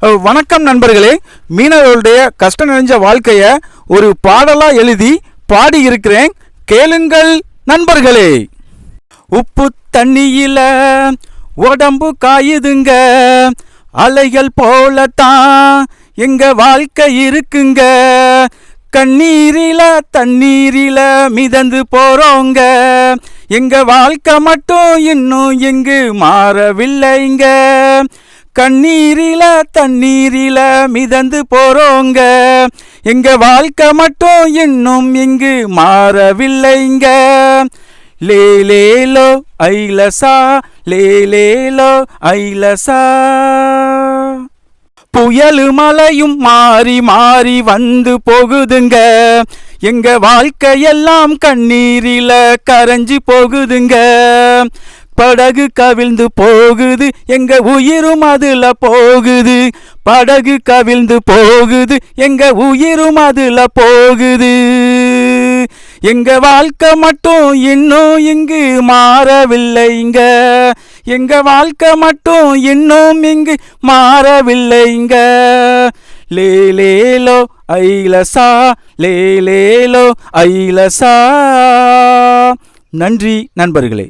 வணக்கம் நண்பர்களே. மீனவர்களுடைய கஷ்டம் நிறைஞ்ச வாழ்க்கையை ஒரு பாடலாக எழுதி பாடி இருக்கிறேன். கேளுங்கள் நண்பர்களே. உப்பு தண்ணியில உடம்பு காயுதுங்க. அலைகள் போலத்தான் எங்க வாழ்க்கை இருக்குங்க. கண்ணீரில தண்ணீரில மிதந்து போறோங்க. எங்க வாழ்க்கை மட்டும் இன்னும் எங்கு மாறவில்லைங்க. கண்ணீரில தண்ணீரில மிதந்து போறோங்க. எங்க வாழ்க்கை மட்டும் இன்னும் இங்கு மாறவில்லைங்க. லேலேலோ ஐலசா லேலேலோ ஐலசா புயலு மலையும் மாறி மாறி வந்து போகுதுங்க. எங்க வாழ்க்கையெல்லாம் கண்ணீரில கரைஞ்சு போகுதுங்க. படகு கவிழ்ந்து போகுது எங்க உயிரும் அதுல போகுது. படகு கவிழ்ந்து போகுது எங்க உயிரும் அதுல போகுது. எங்க வாழ்க்கை மட்டும் இன்னும் இங்கு மாறவில்லைங்க. எங்க வாழ்க்கை மட்டும் இன்னும் இங்கு மாறவில்லைங்க. லேலேலோ ஐலசா லேலேலோ ஐலசா நன்றி நண்பர்களே.